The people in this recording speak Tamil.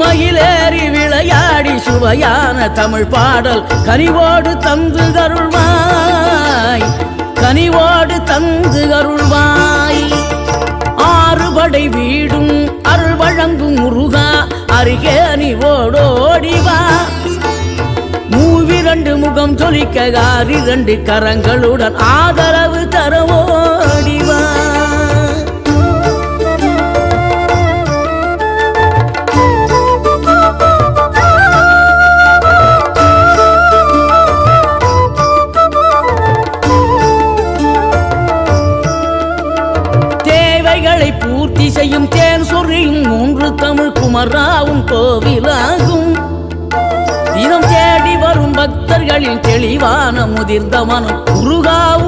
மயிலேறி விளையாடி சுவையான தமிழ் பாடல் கனிவோடு தந்து அருள்வாய். கனிவோடு தந்து அருள்வாய். ஆறுபடை வீடும் அருள் வழங்கும் முருகா அருகே அணிவோடோடிவா மூவிரண்டு முகம் சொலிக்க ஆறிரண்டு கரங்களுடன் ஆதரவு தரவோ பூர்த்தி தேன் சொறியும் மூன்று தமிழ் குமராவும் கோவிலாகும். தினம் தேடி வரும் பக்தர்களில் தெளிவான முதிர்ந்த மனம் உருகாவும்.